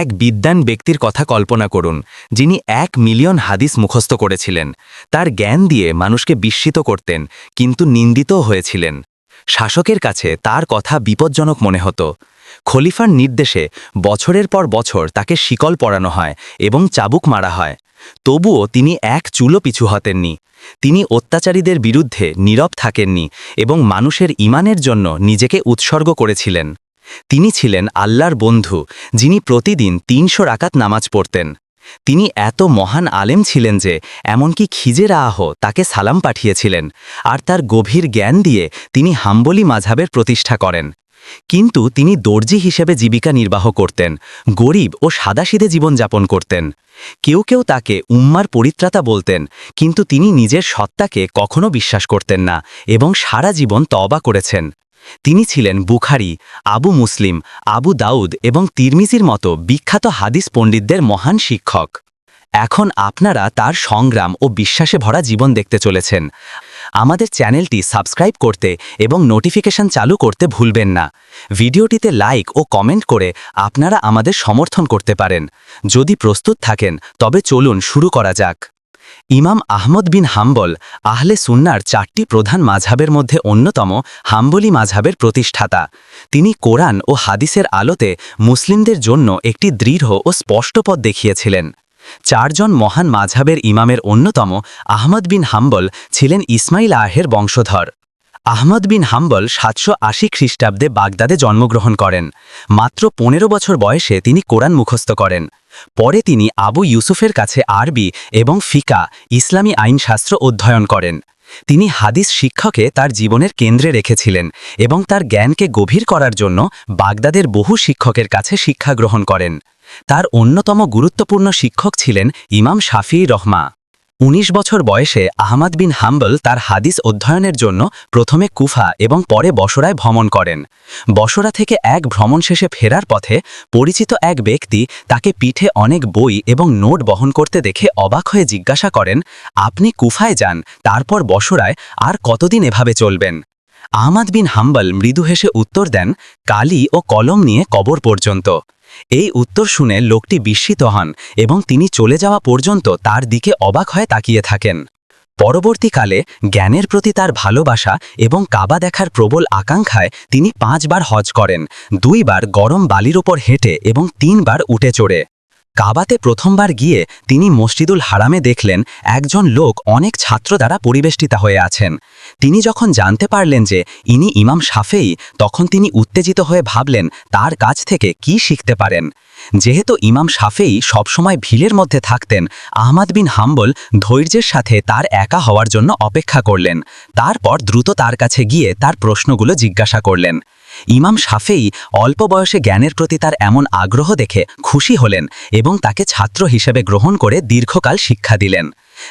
এক বিদ্যান ব্যক্তির কথা কল্পনা করুন, যিনি এক মিলিয়ন হাদিস মুখস্থ করেছিলেন। তার জ্ঞান দিয়ে মানুষকে বিস্মিত করতেন, কিন্তু নিন্দিতও হয়েছিলেন। শাসকের কাছে তার কথা বিপজ্জনক মনে হতো। খলিফার নির্দেশে বছরের পর বছর তাকে শিকল পরানো হয় এবং চাবুক মারা হয়। তবুও তিনি এক চুলো পিছু হতেননি। তিনি অত্যাচারীদের বিরুদ্ধে নীরব থাকেননি এবং মানুষের ইমানের জন্য নিজেকে উৎসর্গ করেছিলেন। তিনি ছিলেন আল্লাহর বন্ধু, যিনি প্রতিদিন তিনশো রাকাত নামাজ পড়তেন। তিনি এত মহান আলেম ছিলেন যে, এমনকি খিজের আহ তাকে সালাম পাঠিয়েছিলেন, আর তার গভীর জ্ঞান দিয়ে তিনি হাম্বলি মাঝাবের প্রতিষ্ঠা করেন। কিন্তু তিনি দর্জি হিসেবে জীবিকা নির্বাহ করতেন, গরিব ও সাদাসিদে জীবনযাপন করতেন। কেউ কেউ তাকে উম্মার পরিত্রাতা বলতেন, কিন্তু তিনি নিজের সত্তাকে কখনো বিশ্বাস করতেন না এবং সারা জীবন তবা করেছেন। তিনি ছিলেন বুখারি, আবু মুসলিম, আবু দাউদ এবং তিরমিজির মতো বিখ্যাত হাদিস পণ্ডিতদের মহান শিক্ষক। এখন আপনারা তার সংগ্রাম ও বিশ্বাসে ভরা জীবন দেখতে চলেছেন। আমাদের চ্যানেলটি সাবস্ক্রাইব করতে এবং নোটিফিকেশন চালু করতে ভুলবেন না। ভিডিওটিতে লাইক ও কমেন্ট করে আপনারা আমাদের সমর্থন করতে পারেন। যদি প্রস্তুত থাকেন, তবে চলুন শুরু করা যাক। ইমাম আহমদ বিন হাম্বল আহলে সুন্নার চারটি প্রধান মাঝহাবের মধ্যে অন্যতম হাম্বলি মাঝহাবের প্রতিষ্ঠাতা। তিনি কোরআন ও হাদিসের আলোতে মুসলিমদের জন্য একটি দৃঢ় ও স্পষ্ট পদ দেখিয়েছিলেন। চারজন মহান মাঝহাবের ইমামের অন্যতম আহমদ বিন হাম্বল ছিলেন ইসমাইল আহের বংশধর। আহমদ বিন হাম্বল সাতশো আশি খ্রিস্টাব্দে বাগদাদে জন্মগ্রহণ করেন। মাত্র পনেরো বছর বয়সে তিনি কোরআন মুখস্থ করেন। পরে তিনি আবু ইউসুফের কাছে আরবি এবং ফিকা, ইসলামী আইনশাস্ত্র অধ্যয়ন করেন। তিনি হাদিস শিক্ষকে তার জীবনের কেন্দ্রে রেখেছিলেন এবং তার জ্ঞানকে গভীর করার জন্য বাগদাদের বহু শিক্ষকের কাছে শিক্ষা গ্রহণ করেন। তার অন্যতম গুরুত্বপূর্ণ শিক্ষক ছিলেন ইমাম শাফি রহমা। ১৯ বছর বয়সে আহমদ বিন হাম্বল তার হাদিস অধ্যয়নের জন্য প্রথমে কুফা এবং পরে বসরায় ভ্রমণ করেন। বসরা থেকে এক ভ্রমণ শেষে ফেরার পথে পরিচিত এক ব্যক্তি তাকে পিঠে অনেক বই এবং নোট বহন করতে দেখে অবাক হয়ে জিজ্ঞাসা করেন, আপনি কুফায় যান, তারপর বসরায় আর কতদিন এভাবে চলবেন? আহমদ বিন হাম্বল মৃদু হেসে উত্তর দেন, কালি ও কলম নিয়ে কবর পর্যন্ত। এই উত্তর শুনে লোকটি বিস্মিত হন এবং তিনি চলে যাওয়া পর্যন্ত তার দিকে অবাক হয়ে তাকিয়ে থাকেন। পরবর্তীকালে জ্ঞানের প্রতি তার ভালোবাসা এবং কাবা দেখার প্রবল আকাঙ্ক্ষায় তিনি পাঁচবার হজ করেন, দুইবার গরম বালির ওপর হেঁটে এবং তিনবার উঠে চড়ে। কাবাতে প্রথমবার গিয়ে তিনি মসজিদুল হারামে দেখলেন একজন লোক অনেক ছাত্র দ্বারা পরিবেষ্টিতা হয়ে আছেন। তিনি যখন জানতে পারলেন যে ইনি ইমাম সাফেই, তখন তিনি উত্তেজিত হয়ে ভাবলেন, তার কাছ থেকে কি শিখতে পারেন? যেহেতু ইমাম সাফেই সবসময় ভিড়ের মধ্যে থাকতেন, আহমাদ বিন হাম্বল ধৈর্যের সাথে তার একা হওয়ার জন্য অপেক্ষা করলেন। তারপর দ্রুত তার কাছে গিয়ে তার প্রশ্নগুলো জিজ্ঞাসা করলেন। ইমাম সাফেই অল্প বয়সে জ্ঞানের প্রতি তার এমন আগ্রহ দেখে খুশি হলেন এবং তাকে ছাত্র হিসেবে গ্রহণ করে দীর্ঘকাল শিক্ষা দিলেন।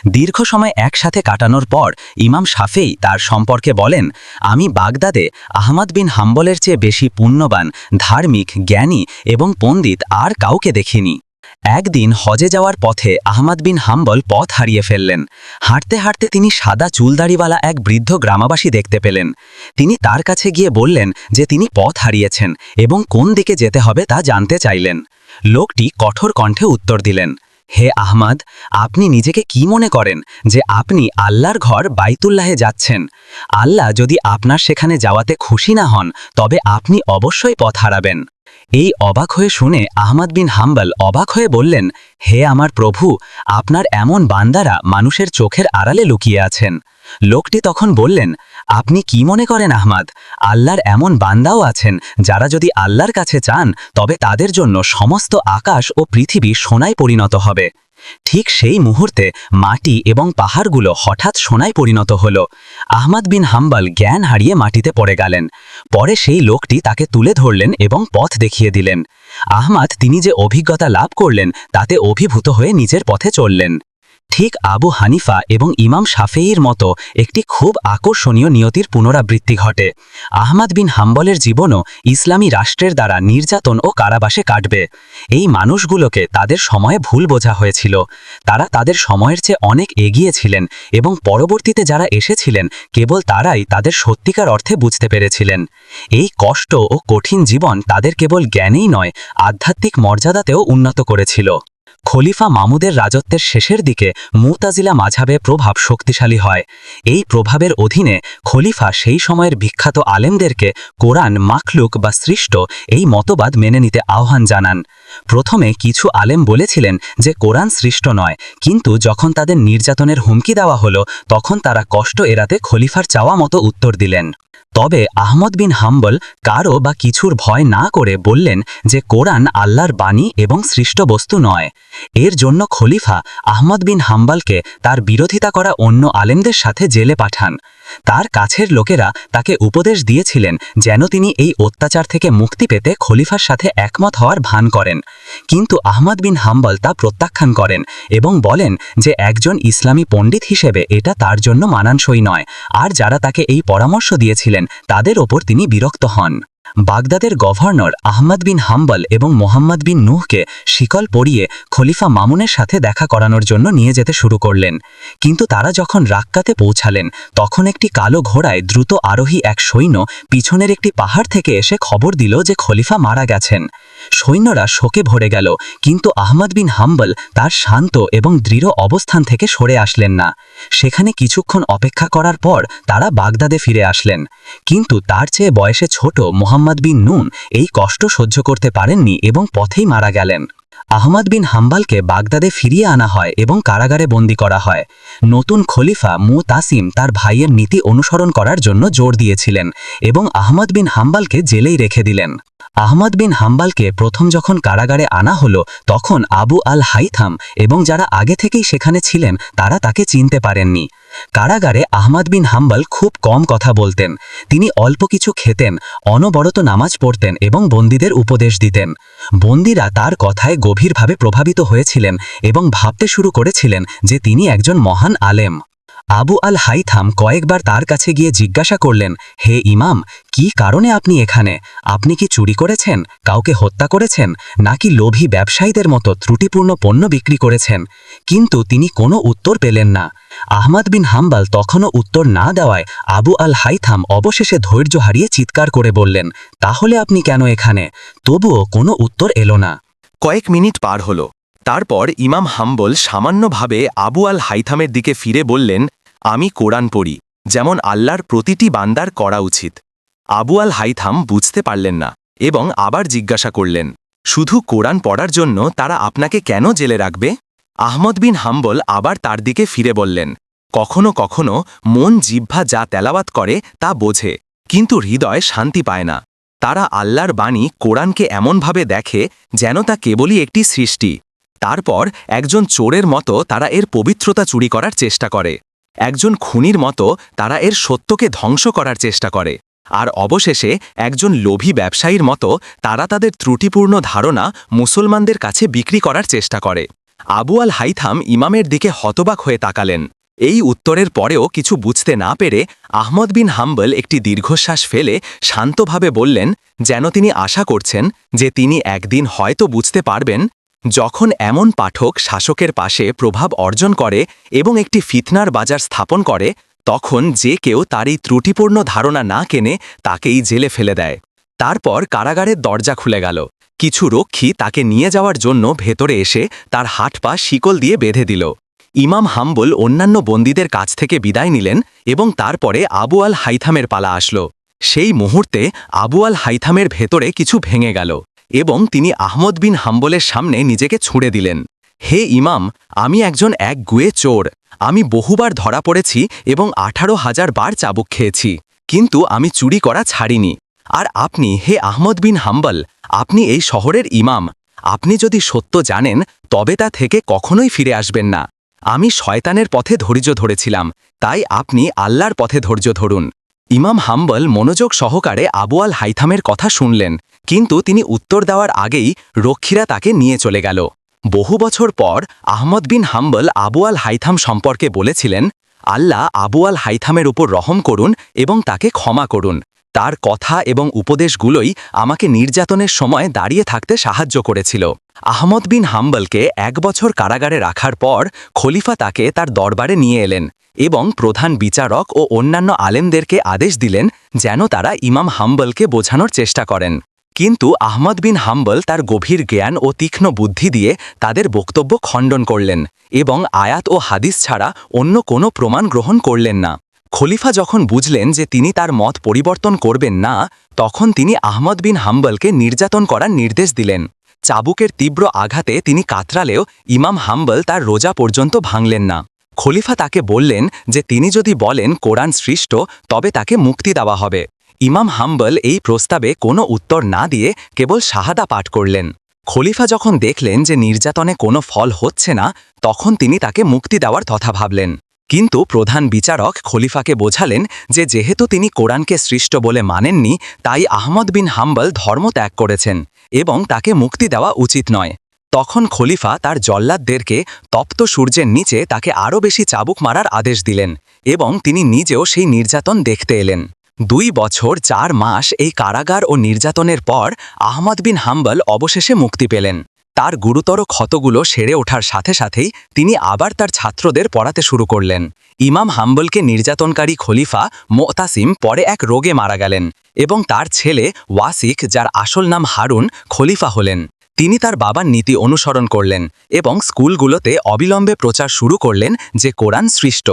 দীর্ঘ সময় একসাথে কাটানোর পর ইমাম সাফেই তার সম্পর্কে বলেন, আমি বাগদাদে আহমদ বিন হাম্বলের চেয়ে বেশি পুণ্যবান, ধার্মিক, জ্ঞানী এবং পণ্ডিত আর কাউকে দেখিনি। একদিন হজে যাওয়ার পথে আহমদ বিন হাম্বল পথ হারিয়ে ফেললেন। হাঁটতে হাঁটতে তিনি সাদা চুলদাড়িওয়ালা এক বৃদ্ধ গ্রামাবাসী দেখতে পেলেন। তিনি তার কাছে গিয়ে বললেন যে তিনি পথ হারিয়েছেন এবং কোন দিকে যেতে হবে তা জানতে চাইলেন। লোকটি কঠোর কণ্ঠে উত্তর দিলেন, হে আহমাদ, আপনি নিজেকে কি মনে করেন যে আপনি আল্লাহর ঘর বাইতুল্লাহে যাচ্ছেন? আল্লাহ যদি আপনার সেখানে যাওয়াতে খুশি না হন, তবে আপনি অবশ্যই পথ হারাবেন। এই অবাক হয়ে শুনে আহমদ বিন হাম্বাল অবাক হয়ে বললেন, হে আমার প্রভু, আপনার এমন বান্দারা মানুষের চোখের আড়ালে লুকিয়ে আছেন। লোকটি তখন বললেন, আপনি কি মনে করেন আহমাদ, আল্লাহর এমন বান্দাও আছেন যারা যদি আল্লাহর কাছে চান, তবে তাদের জন্য সমস্ত আকাশ ও পৃথিবী সোনায় পরিণত হবে। ঠিক সেই মুহূর্তে মাটি এবং পাহাড়গুলো হঠাৎ সোনায় পরিণত হল। আহমদ বিন হাম্বাল জ্ঞান হারিয়ে মাটিতে পড়ে গেলেন। পরে সেই লোকটি তাকে তুলে ধরলেন এবং পথ দেখিয়ে দিলেন। আহমাদ তিনি যে অভিজ্ঞতা লাভ করলেন, তাতে অভিভূত হয়ে নিজের পথে চললেন। ঠিক আবু হানিফা এবং ইমাম শাফেইর মতো একটি খুব আকর্ষণীয় নিয়তির পুনরাবৃত্তি ঘটে। আহমাদ বিন হাম্বলের জীবনও ইসলামী রাষ্ট্রের দ্বারা নির্যাতন ও কারাবাসে কাটবে। এই মানুষগুলোকে তাদের সময়ে ভুল বোঝা হয়েছিল। তারা তাদের সময়ের চেয়ে অনেক এগিয়ে ছিলেন এবং পরবর্তীতে যারা এসেছিলেন, কেবল তারাই তাদের সত্যিকার অর্থে বুঝতে পেরেছিলেন। এই কষ্ট ও কঠিন জীবন তাদের কেবল জ্ঞানেই নয়, আধ্যাত্মিক মর্যাদাতেও উন্নত করেছিল। খলিফা মামুদের রাজত্বের শেষের দিকে মুতাজিলা মাঝাবে প্রভাব শক্তিশালী হয়। এই প্রভাবের অধীনে খলিফা সেই সময়ের বিখ্যাত আলেমদেরকে কোরআন, মাখলুক বা সৃষ্ট এই মতবাদ মেনে নিতে আহ্বান জানান। প্রথমে কিছু আলেম বলেছিলেন যে কোরআন সৃষ্ট নয়, কিন্তু যখন তাদের নির্যাতনের হুমকি দেওয়া হলো, তখন তারা কষ্ট এড়াতে খলিফার চাওয়া মতো উত্তর দিলেন। তবে আহমদ বিন হাম্বল কারও বা কিছুর ভয় না করে বললেন যে কোরআন আল্লাহর বাণী এবং সৃষ্ট বস্তু নয়। এর জন্য খলিফা আহমদ বিন হাম্বালকে তার বিরোধিতা করা অন্য আলেমদের সাথে জেলে পাঠান। তার কাছের লোকেরা তাকে উপদেশ দিয়েছিলেন যেন তিনি এই অত্যাচার থেকে মুক্তি পেতে খলিফার সাথে একমত হওয়ার ভান করেন। কিন্তু আহমদ বিন হাম্বল তা প্রত্যাখ্যান করেন এবং বলেন যে একজন ইসলামী পণ্ডিত হিসেবে এটা তার জন্য মানানসই নয়। আর যারা তাকে এই পরামর্শ দিয়েছিলেন, তাদের ওপর তিনি বিরক্ত হন। বাগদাদের গভর্নর আহমদ বিন হাম্বল এবং মোহাম্মদ বিন নুহকে শিকল পরিয়ে খলিফা মামুনের সাথে দেখা করানোর জন্য নিয়ে যেতে শুরু করলেন। কিন্তু তারা যখন রাক্কাতে পৌঁছালেন, তখন একটি কালো ঘোড়ায় দ্রুত আরোহী এক সৈন্য পিছনের একটি পাহাড় থেকে এসে খবর দিল যে খলিফা মারা গেছেন। সৈন্যরা শোকে ভরে গেল, কিন্তু আহমদ বিন হাম্বল তার শান্ত এবং দৃঢ় অবস্থান থেকে সরে আসলেন না। সেখানে কিছুক্ষণ অপেক্ষা করার পর তারা বাগদাদে ফিরে আসলেন। কিন্তু তার চেয়ে বয়সে ছোট মোহাম্মদ বিন নুন এই কষ্ট সহ্য করতে পারেননি এবং পথেই মারা গেলেন। আহমদ বিন হাম্বালকে বাগদাদে ফিরিয়ে আনা হয় এবং কারাগারে বন্দী করা হয়। নতুন খলিফা মু তাসিম তার ভাইয়ের নীতি অনুসরণ করার জন্য জোর দিয়েছিলেন এবং আহমদ বিন হাম্বালকে জেলেই রেখে দিলেন। আহমদ বিন হাম্বালকে প্রথম যখন কারাগারে আনা হলো, তখন আবু আল হাইথাম এবং যারা আগে থেকেই সেখানে ছিলেন, তারা তাকে চিনতে পারেননি। কারাগারে আহমদ বিন হাম্বাল খুব কম কথা বলতেন। তিনি অল্প কিছু খেতেন, অনবরত নামাজ পড়তেন এবং বন্দীদের উপদেশ দিতেন। বন্দীরা তার কথায় গভীরভাবে প্রভাবিত হয়েছিলেন এবং ভাবতে শুরু করেছিলেন যে তিনি একজন মহান আলেম। আবু আল হাইথাম কয়েকবার তার কাছে গিয়ে জিজ্ঞাসা করলেন, হে ইমাম, কি কারণে আপনি এখানে? আপনি কি চুরি করেছেন? কাউকে হত্যা করেছেন? নাকি লোভী ব্যবসায়ীদের মতো ত্রুটিপূর্ণ পণ্য বিক্রি করেছেন? কিন্তু তিনি কোনো উত্তর পেলেন না। আহমদ বিন হাম্বাল তখনও উত্তর না দেওয়ায় আবু আল হাইথাম অবশেষে ধৈর্য হারিয়ে চিৎকার করে বললেন, তাহলে আপনি কেন এখানে? তবুও কোনো উত্তর এলো না। কয়েক মিনিট পার হল। তারপর ইমাম হাম্বল সামান্যভাবে আবু আল হাইথামের দিকে ফিরে বললেন, আমি কোরআন পড়ি, যেমন আল্লাহর প্রতিটি বান্দার করা উচিত। আবু আল হাইথাম বুঝতে পারলেন না এবং আবার জিজ্ঞাসা করলেন, শুধু কোরআন পড়ার জন্য তারা আপনাকে কেন জেলে রাখবে? আহমদ বিন হাম্বল আবার তার দিকে ফিরে বললেন, কখনো কখনো মন জিহ্বা যা তেলাওয়াত করে তা বোঝে, কিন্তু হৃদয় শান্তি পায় না। তারা আল্লাহর বাণী কোরআনকে এমনভাবে দেখে যেন তা কেবলই একটি সৃষ্টি। তারপর একজন চোরের মতো তারা এর পবিত্রতা চুরি করার চেষ্টা করে। একজন খুনির মতো তারা এর সত্যকে ধ্বংস করার চেষ্টা করে। আর অবশেষে একজন লোভী ব্যবসায়ীর মতো তারা তাদের ত্রুটিপূর্ণ ধারণা মুসলমানদের কাছে বিক্রি করার চেষ্টা করে। আবু আল হাইথাম ইমামের দিকে হতবাক হয়ে তাকালেন। এই উত্তরের পরেও কিছু বুঝতে না পেরে আহমদ বিন হাম্বল একটি দীর্ঘশ্বাস ফেলে শান্তভাবে বললেন, যেন তিনি আশা করছেন যে তিনি একদিন হয়তো বুঝতে পারবেন যখন এমন পাঠক শাসকের পাশে প্রভাব অর্জন করে এবং একটি ফিতনার বাজার স্থাপন করে, তখন যে কেউ তার এই ত্রুটিপূর্ণ ধারণা না কেনে তাকেই জেলে ফেলে দেয়। তারপর কারাগারের দরজা খুলে গেল। কিছু রক্ষী তাকে নিয়ে যাওয়ার জন্য ভেতরে এসে তার হাট পা শিকল দিয়ে বেঁধে দিল। ইমাম হাম্বল অন্যান্য বন্দীদের কাছ থেকে বিদায় নিলেন এবং তারপরে আবু আল হাইথামের পালা আসলো। সেই মুহূর্তে আবু আল হাইথামের ভেতরে কিছু ভেঙে গেল। এবং তিনি আহমদ বিন হাম্বলের সামনে নিজেকে ছুঁড়ে দিলেন। হে ইমাম, আমি একজন এক গুয়ে চোর। আমি বহুবার ধরা পড়েছি এবং আঠারো হাজার বার চাবুক খেয়েছি, কিন্তু আমি চুরি করা ছাড়িনি। আর আপনি, হে আহমদ বিন হাম্বল, আপনি এই শহরের ইমাম। আপনি যদি সত্য জানেন, তবে তা থেকে কখনোই ফিরে আসবেন না। আমি শয়তানের পথে ধৈর্য ধরেছিলাম, তাই আপনি আল্লাহর পথে ধৈর্য ধরুন। ইমাম হাম্বল মনোযোগ সহকারে আবু আল হাইথামের কথা শুনলেন। কিন্তু তিনি উত্তর দেওয়ার আগেই রক্ষীরা তাকে নিয়ে চলে গেল। বহু বছর পর Ahmad bin Hanbal Abu al Haytham সম্পর্কে বলেছিলেন, আল্লাহ আবু আল হাইথামের উপর রহম করুন এবং তাকে ক্ষমা করুন। তার কথা এবং উপদেশগুলোই আমাকে নির্যাতনের সময় দাঁড়িয়ে থাকতে সাহায্য করেছিল। আহমদ বিন হাম্বলকে এক বছর কারাগারে রাখার পর খলিফা তাকে তার দরবারে নিয়ে এলেন এবং প্রধান বিচারক ও অন্যান্য আলেমদেরকে আদেশ দিলেন যেন তারা ইমাম হাম্বলকে বোঝানোর চেষ্টা করেন। কিন্তু আহমদ বিন হাম্বল তার গভীর জ্ঞান ও তীক্ষ্ণ বুদ্ধি দিয়ে তাদের বক্তব্য খণ্ডন করলেন এবং আয়াত ও হাদিস ছাড়া অন্য কোনো প্রমাণ গ্রহণ করলেন না। খলিফা যখন বুঝলেন যে তিনি তার মত পরিবর্তন করবেন না, তখন তিনি আহমদ বিন হাম্বলকে নির্যাতন করার নির্দেশ দিলেন। চাবুকের তীব্র আঘাতে তিনি কাতরালেও ইমাম হাম্বল তার রোজা পর্যন্ত ভাঙলেন না। খলিফা তাকে বললেন যে তিনি যদি বলেন কোরআন সৃষ্ট, তবে তাকে মুক্তি দেওয়া হবে। ইমাম হাম্বল এই প্রস্তাবে কোনো উত্তর না দিয়ে কেবল শাহাদা পাঠ করলেন। খলিফা যখন দেখলেন যে নির্যাতনে কোনো ফল হচ্ছে না, তখন তিনি তাকে মুক্তি দেওয়ার কথা ভাবলেন। কিন্তু প্রধান বিচারক খলিফাকে বোঝালেন যে যেহেতু তিনি কোরআনকে সৃষ্ট বলে মানেননি, তাই আহমদ বিন হাম্বল ধর্ম ত্যাগ করেছেন এবং তাকে মুক্তি দেওয়া উচিত নয়। তখন খলিফা তার জল্লাদদেরকে তপ্ত সূর্যের নিচে তাকে আরও বেশি চাবুক মারার আদেশ দিলেন এবং তিনি নিজেও সেই নির্যাতন দেখতে এলেন। দুই বছর চার মাস এই কারাগার ও নির্যাতনের পর আহমদ বিন হাম্বল অবশেষে মুক্তি পেলেন। তার গুরুতর ক্ষতগুলো সেরে ওঠার সাথে সাথেই তিনি আবার তার ছাত্রদের পড়াতে শুরু করলেন। ইমাম হাম্বলকে নির্যাতনকারী খলিফা মোতাসিম পরে এক রোগে মারা গেলেন এবং তার ছেলে ওয়াসিক, যার আসল নাম হারুন, খলিফা হলেন। তিনি তার বাবার নীতি অনুসরণ করলেন এবং স্কুলগুলোতে অবিলম্বে প্রচার শুরু করলেন যে কোরআন সৃষ্ট।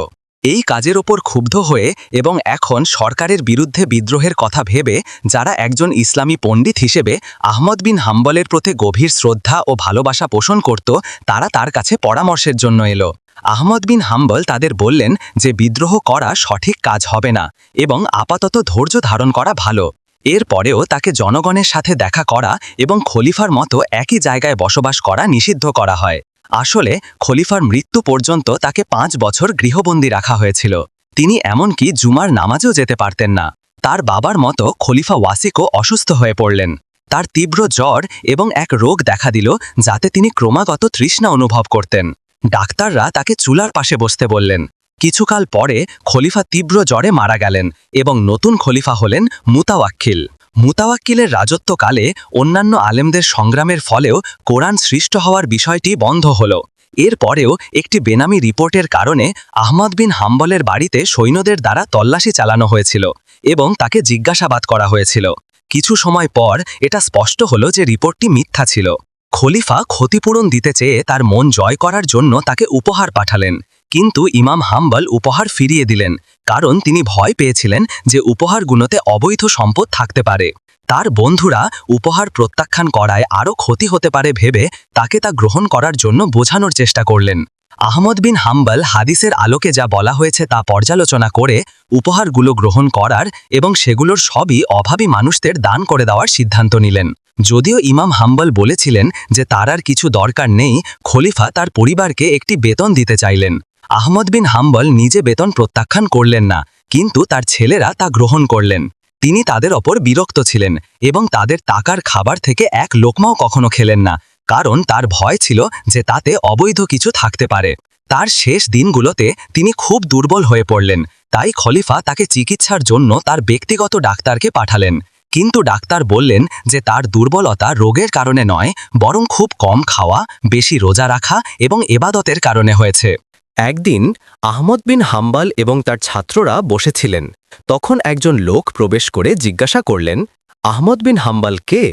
এই কাজের ওপর ক্ষুব্ধ হয়ে এবং এখন সরকারের বিরুদ্ধে বিদ্রোহের কথা ভেবে যারা একজন ইসলামী পণ্ডিত হিসেবে আহমদ বিন হাম্বলের প্রতি গভীর শ্রদ্ধা ও ভালোবাসা পোষণ করত, তারা তার কাছে পরামর্শের জন্য এলো। আহমদ বিন হাম্বল তাদের বললেন যে বিদ্রোহ করা সঠিক কাজ হবে না এবং আপাতত ধৈর্য ধারণ করা ভালো। এর পরেও তাকে জনগণের সাথে দেখা করা এবং খলিফার মতো একই জায়গায় বসবাস করা নিষিদ্ধ করা হয়। আসলে খলিফার মৃত্যু পর্যন্ত তাকে পাঁচ বছর গৃহবন্দী রাখা হয়েছিল। তিনি এমনকি জুমার নামাজেও যেতে পারতেন না। তার বাবার মতো খলিফা ওয়াসিকও অসুস্থ হয়ে পড়লেন। তার তীব্র জ্বর এবং এক রোগ দেখা দিল, যাতে তিনি ক্রমাগত তৃষ্ণা অনুভব করতেন। ডাক্তাররা তাকে চুলার পাশে বসতে বললেন। কিছুকাল পরে খলিফা তীব্র জ্বরে মারা গেলেন এবং নতুন খলিফা হলেন মুতাওয়াক্কিল। মুতাওয়াক্কিলের রাজত্বকালে অন্যান্য আলেমদের সংগ্রামের ফলেও কোরআন সৃষ্ট হওয়ার বিষয়টি বন্ধ হল। এর পরেও একটি বেনামি রিপোর্টের কারণে আহমদ বিন হাম্বলের বাড়িতে সৈন্যদের দ্বারা তল্লাশি চালানো হয়েছিল এবং তাকে জিজ্ঞাসাবাদ করা হয়েছিল। কিছু সময় পর এটা স্পষ্ট হল যে রিপোর্টটি মিথ্যা ছিল। খলিফা ক্ষতিপূরণ দিতে চেয়ে তার মন জয় করার জন্য তাকে উপহার পাঠালেন। কিন্তু ইমাম হাম্বল উপহার ফিরিয়ে দিলেন, কারণ তিনি ভয় পেয়েছিলেন যে উপহারগুলোতে অবৈধ সম্পদ থাকতে পারে। তার বন্ধুরা উপহার প্রত্যাখ্যান করায় আরও ক্ষতি হতে পারে ভেবে তাকে তা গ্রহণ করার জন্য বোঝানোর চেষ্টা করলেন। আহমদ বিন হাম্বল হাদিসের আলোকে যা বলা হয়েছে তা পর্যালোচনা করে উপহারগুলো গ্রহণ করার এবং সেগুলোর সবই অভাবী মানুষদের দান করে দেওয়ার সিদ্ধান্ত নিলেন। যদিও ইমাম হাম্বল বলেছিলেন যে তার আর কিছু দরকার নেই, খলিফা তার পরিবারকে একটি বেতন দিতে চাইলেন। আহমদ বিন হাম্বল নিজে বেতন প্রত্যাখ্যান করলেন না, কিন্তু তার ছেলেরা তা গ্রহণ করলেন। তিনি তাদের ওপর বিরক্ত ছিলেন এবং তাদের টাকার খাবার থেকে এক লোকমাও কখনো খেলেন না, কারণ তার ভয় ছিল যে তাতে অবৈধ কিছু থাকতে পারে। তার শেষ দিনগুলোতে তিনি খুব দুর্বল হয়ে পড়লেন, তাই খলিফা তাকে চিকিৎসার জন্য তার ব্যক্তিগত ডাক্তারকে পাঠালেন। কিন্তু ডাক্তার বললেন যে তার দুর্বলতা রোগের কারণে নয়, বরং খুব কম খাওয়া, বেশি রোজা রাখা এবং এবাদতের কারণে হয়েছে। একদিন আহমদ বিন হাম্বাল এবং তার ছাত্ররা বসেছিলেন। তখন একজন লোক প্রবেশ করে জিজ্ঞাসা করলেন, আহমদ বিন হাম্বাল কে?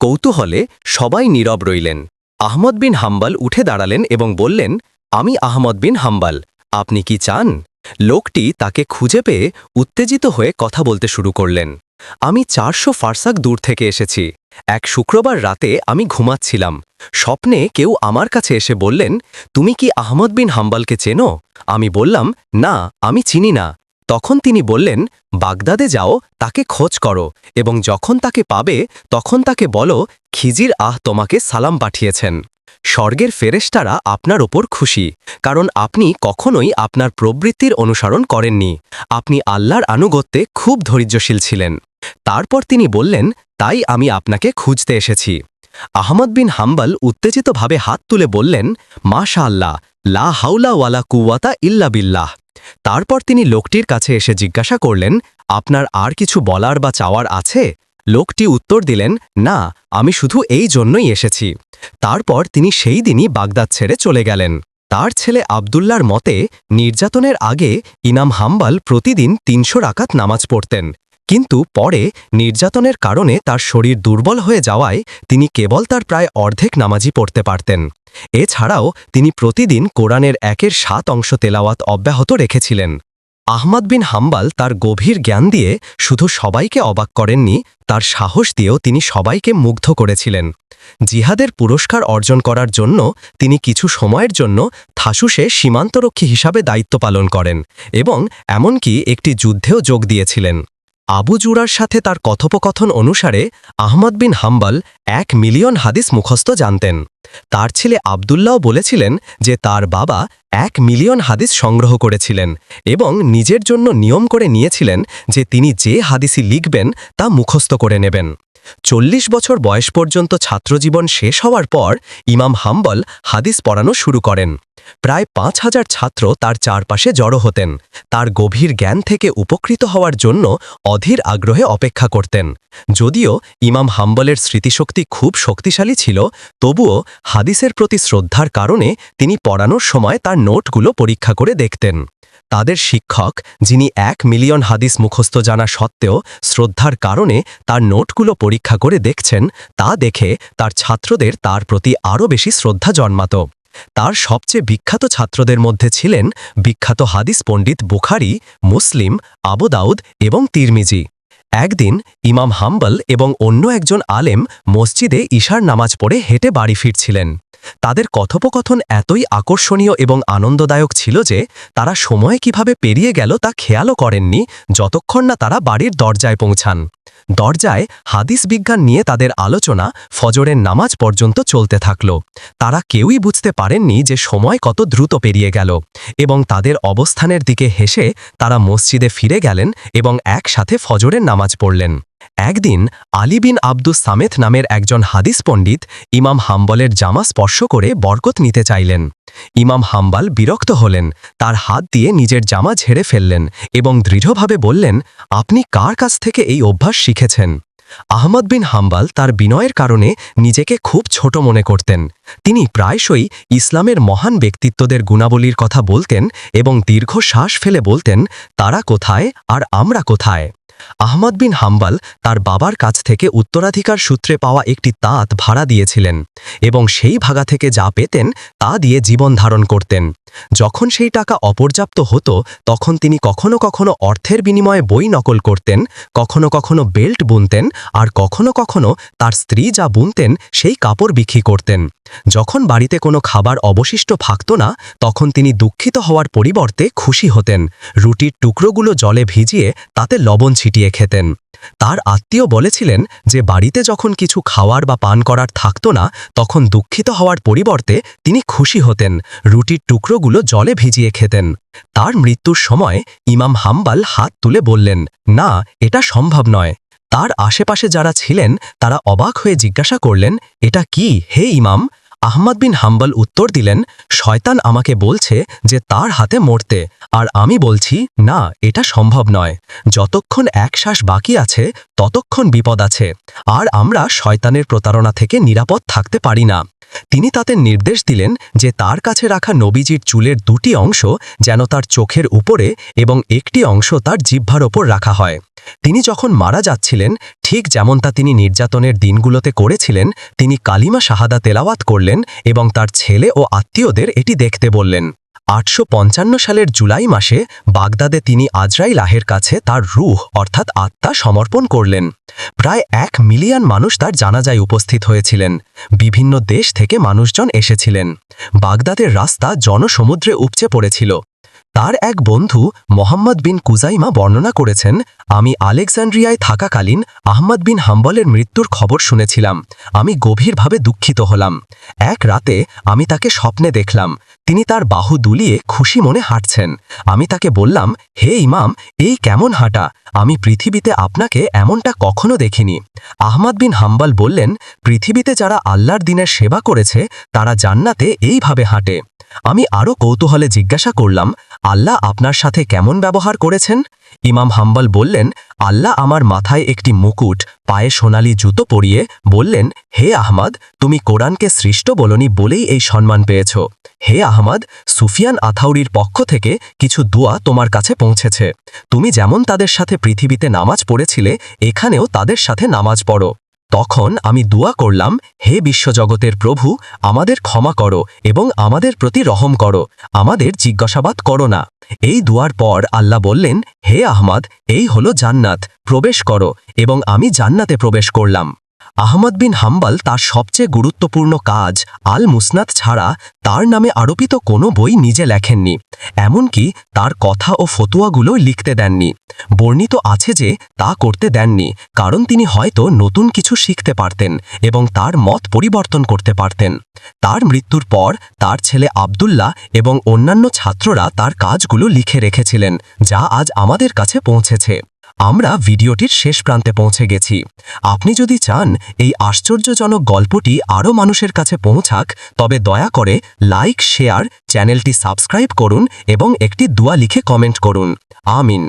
কৌতূহলে সবাই নীরব রইলেন। আহমদ বিন হাম্বাল উঠে দাঁড়ালেন এবং বললেন, আমি আহমদ বিন হাম্বাল, আপনি কি চান? লোকটি তাকে খুঁজে পেয়ে উত্তেজিত হয়ে কথা বলতে শুরু করলেন, আমি চারশো ফারসাক দূর থেকে এসেছি। এক শুক্রবার রাতে আমি ঘুমাচ্ছিলাম। স্বপ্নে কেউ আমার কাছে এসে বললেন, তুমি কি আহমদ বিন হাম্বালকে চেনো? আমি বললাম, না, আমি চিনি না। তখন তিনি বললেন, বাগদাদে যাও, তাকে খোঁজ করো এবং যখন তাকে পাবে, তখন তাকে বলো, খিজির আহ তোমাকে সালাম পাঠিয়েছেন। স্বর্গের ফেরেশতারা আপনার ওপর খুশি, কারণ আপনি কখনোই আপনার প্রবৃত্তির অনুসরণ করেননি। আপনি আল্লাহর আনুগত্যে খুব ধৈর্যশীল ছিলেন। তারপর তিনি বললেন, তাই আমি আপনাকে খুঁজতে এসেছি। আহমদ বিন হাম্বাল উত্তেজিতভাবে হাত তুলে বললেন মাশা আল্লাহ লা হাউলা ওয়ালা কুওয়াতা ইল্লা বিল্লাহ। তারপর তিনি লোকটির কাছে এসে জিজ্ঞাসা করলেন, আপনার আর কিছু বলার বা চাওয়ার আছে? লোকটি উত্তর দিলেন, না, আমি শুধু এই জন্যই এসেছি। তারপর তিনি সেই দিনই বাগদাদ ছেড়ে চলে গেলেন। তার ছেলে আবদুল্লার মতে, নির্যাতনের আগে ইনাম হাম্বাল প্রতিদিন তিনশো রাকাত নামাজ পড়তেন। কিন্তু পরে নির্যাতনের কারণে তার শরীর দুর্বল হয়ে যাওয়ায় তিনি কেবল তার প্রায় অর্ধেক নামাজই পড়তে পারতেন। এছাড়াও তিনি প্রতিদিন কোরআনের একের সাত অংশ তেলাওয়াত অব্যাহত রেখেছিলেন। আহমদ বিন হাম্বাল তার গভীর জ্ঞান দিয়ে শুধু সবাইকে অবাক করেননি, তার সাহস দিয়েও তিনি সবাইকে মুগ্ধ করেছিলেন। জিহাদের পুরস্কার অর্জন করার জন্য তিনি কিছু সময়ের জন্য থাসুসে সীমান্তরক্ষী হিসাবে দায়িত্ব পালন করেন এবং এমনকি একটি যুদ্ধেও যোগ দিয়েছিলেন। আবু জুরার সাথে তার কথোপকথন অনুসারে আহমদ বিন হাম্বাল এক মিলিয়ন হাদিস মুখস্থ জানতেন। তার ছেলে আবদুল্লাও বলেছিলেন যে তার বাবা এক মিলিয়ন হাদিস সংগ্রহ করেছিলেন এবং নিজের জন্য নিয়ম করে নিয়েছিলেন যে তিনি যে হাদিসই লিখবেন তা মুখস্থ করে নেবেন। চল্লিশ বছর বয়স পর্যন্ত ছাত্রজীবন শেষ হওয়ার পর ইমাম হাম্বল হাদিস পড়ানো শুরু করেন। প্রায় পাঁচ হাজার ছাত্র তার চারপাশে জড়ো হতেন। তার গভীর জ্ঞান থেকে উপকৃত হওয়ার জন্য অধীর আগ্রহে অপেক্ষা করতেন। যদিও ইমাম হাম্বলের স্মৃতিশক্তি খুব শক্তিশালী ছিল, তবুও হাদিসের প্রতি শ্রদ্ধার কারণে তিনি পড়ানোর সময় তার নোটগুলো পরীক্ষা করে দেখতেন। তাদের শিক্ষক, যিনি এক মিলিয়ন হাদিস মুখস্থ জানা সত্ত্বেও শ্রদ্ধার কারণে তার নোটগুলো পরীক্ষা করে দেখছেন, তা দেখে তার ছাত্রদের তার প্রতি আরও বেশি শ্রদ্ধা জন্মাত। তার সবচেয়ে বিখ্যাত ছাত্রদের মধ্যে ছিলেন বিখ্যাত হাদিস পণ্ডিত বুখারি, মুসলিম আবুদাউদ এবং তিরমিজি। একদিন ইমাম হাম্বল এবং অন্য একজন আলেম মসজিদে ঈশার নামাজ পড়ে হেঁটে বাড়ি ফিরছিলেন। তাদের কথোপকথন এতই আকর্ষণীয় এবং আনন্দদায়ক ছিল যে তারা সময় কীভাবে পেরিয়ে গেল তা খেয়ালও করেননি যতক্ষণ না তারা বাড়ির দরজায় পৌঁছান। দরজায় হাদিস বিজ্ঞান নিয়ে তাদের আলোচনা ফজরের নামাজ পর্যন্ত চলতে থাকল। তারা কেউই বুঝতে পারেননি যে সময় কত দ্রুত পেরিয়ে গেল এবং তাদের অবস্থানের দিকে হেসে তারা মসজিদে ফিরে গেলেন এবং একসাথে ফজরের নামাজ পড়লেন। একদিন আলী বিন আব্দুস সামেথ নামের একজন হাদিস পণ্ডিত ইমাম হাম্বলের জামা স্পর্শ করে বরকত নিতে চাইলেন। ইমাম হাম্বাল বিরক্ত হলেন, তার হাত দিয়ে নিজের জামা ঝেড়ে ফেললেন এবং দৃঢ়ভাবে বললেন, আপনি কার কাছ থেকে এই অভ্যাস শিখেছেন? আহমদ বিন হাম্বাল তার বিনয়ের কারণে নিজেকে খুব ছোট মনে করতেন। তিনি প্রায়শই ইসলামের মহান ব্যক্তিত্বদের গুণাবলীর কথা বলতেন এবং দীর্ঘ শ্বাস ফেলে বলতেন, তারা কোথায় আর আমরা কোথায়? আহমদ বিন হাম্বাল তার বাবার কাছ থেকে উত্তরাধিকার সূত্রে পাওয়া একটি তাঁত ভাড়া দিয়েছিলেন এবং সেই ভাগা থেকে যা পেতেন তা দিয়ে জীবন ধারণ করতেন। যখন সেই টাকা অপর্যাপ্ত হতো, তখন তিনি কখনো কখনো অর্থের বিনিময়ে বই নকল করতেন, কখনো কখনো বেল্ট বুনতেন আর কখনো কখনো তার স্ত্রী যা বুনতেন সেই কাপড় বিক্রি করতেন। যখন বাড়িতে কোনো খাবার অবশিষ্ট থাকত না, তখন তিনি দুঃখিত হওয়ার পরিবর্তে খুশি হতেন। রুটির টুকরোগুলো জলে ভিজিয়ে তাতে লবণ ছিটিয়ে খেতেন। তার আত্মীয় বলেছিলেন যে, বাড়িতে যখন কিছু খাওয়ার বা পান করার থাকত না, তখন দুঃখিত হওয়ার পরিবর্তে তিনি খুশি হতেন, রুটির টুকরোগুলো জলে ভিজিয়ে খেতেন। তার মৃত্যুর সময় ইমাম হাম্বাল হাত তুলে বললেন, না, এটা সম্ভব নয়। তার আশেপাশে যারা ছিলেন, তারা অবাক হয়ে জিজ্ঞাসা করলেন, এটা কি? হে ইমাম আহমদ বিন হাম্বল উত্তর দিলেন, শয়তান আমাকে বলছে যে তার হাতে মরতে, আর আমি বলছি, না, এটা সম্ভব নয়। যতক্ষণ এক শ্বাস বাকি আছে, ততক্ষণ বিপদ আছে, আর আমরা শয়তানের প্রতারণা থেকে নিরাপদ থাকতে পারি না। তিনি তাতে নির্দেশ দিলেন যে তার কাছে রাখা নবীজির চুলের দুটি অংশ যেন তার চোখের উপরে এবং একটি অংশ তার জিহ্বার ওপর রাখা হয়। তিনি যখন মারা যাচ্ছিলেন, ঠিক যেমন তা তিনি নির্যাতনের দিনগুলোতে করেছিলেন, তিনি কালিমা শাহাদা তেলাওয়াত করলেন এবং তার ছেলে ও আত্মীয়দের এটি দেখতে বললেন। আটশো পঞ্চান্ন সালের জুলাই মাসে বাগদাদে তিনি আজরাইল আহের কাছে তার রুহ, অর্থাৎ আত্মা, সমর্পণ করলেন। প্রায় এক মিলিয়ন মানুষ তার জানাজায় উপস্থিত হয়েছিলেন। বিভিন্ন দেশ থেকে মানুষজন এসেছিলেন। বাগদাদের রাস্তা জনসমুদ্রে উপচে পড়েছিল। তার এক বন্ধু মোহাম্মদ বিন কুজাইমা বর্ণনা করেছেন, আমি আলেকজান্ড্রিয়ায় থাকাকালীন আহমদ বিন হাম্বলের মৃত্যুর খবর শুনেছিলাম। আমি গভীরভাবে দুঃখিত হলাম। এক রাতে আমি তাকে স্বপ্নে দেখলাম। তিনি তার বাহু দুলিয়ে খুশি মনে হাঁটছেন। আমি তাকে বললাম, হে ইমাম, এই কেমন হাঁটা? আমি পৃথিবীতে আপনাকে এমনটা কখনো দেখিনি। আহমদ বিন হাম্বল বললেন, পৃথিবীতে যারা আল্লাহর দিনের সেবা করেছে, তারা জান্নাতে এইভাবে হাঁটে। আমি আরও কৌতূহলে জিজ্ঞাসা করলাম আল্লাহ আপনার সাথে কেমন ব্যবহার করেছেন? ইমাম হাম্বল বললেন, আল্লাহ আমার মাথায় একটি মুকুট, পায়ে সোনালি জুতো পরিয়ে বললেন, হে আহমদ, তুমি কোরআনকে সৃষ্ট বলনি বলেই এই সম্মান পেয়েছ। হে আহমদ, সুফিয়ান আথাউরির পক্ষ থেকে কিছু দোয়া তোমার কাছে পৌঁছেছে। তুমি যেমন তাদের সাথে পৃথিবীতে নামাজ পড়েছিলে, এখানেও তাদের সাথে নামাজ পড়ো। তখন আমি দোয়া করলাম, হে বিশ্বজগতের প্রভু, আমাদের ক্ষমা করো এবং আমাদের প্রতি রহম করো, আমাদের জিজ্ঞাসাবাদ করো না। এই দুয়ার পর আল্লাহ বললেন, হে আহমাদ, এই হলো জান্নাত, প্রবেশ করো এবং আমি জান্নাতে প্রবেশ করলাম। আহমদ বিন হাম্বাল তার সবচেয়ে গুরুত্বপূর্ণ কাজ আল মুসনাদ ছাড়া তার নামে আরোপিত কোনো বই নিজে লেখেননি, এমনকি তার কথা ও ফতুয়াগুলো লিখতে দেননি। বর্ণিত আছে যে তা করতে দেননি, কারণ তিনি হয়তো নতুন কিছু শিখতে পারতেন এবং তার মত পরিবর্তন করতে পারতেন। তার মৃত্যুর পর তার ছেলে আবদুল্লাহ এবং অন্যান্য ছাত্ররা তার কাজগুলো লিখে রেখেছিলেন, যা আজ আমাদের কাছে পৌঁছেছে। আমরা ভিডিওটির শেষ প্রান্তে পৌঁছে গেছি। আপনি যদি চান এই আশ্চর্যজনক গল্পটি আরও মানুষের কাছে পৌঁছাক, তবে দয়া করে লাইক, শেয়ার, চ্যানেলটি সাবস্ক্রাইব করুন এবং একটি দোয়া লিখে কমেন্ট করুন। আমিন।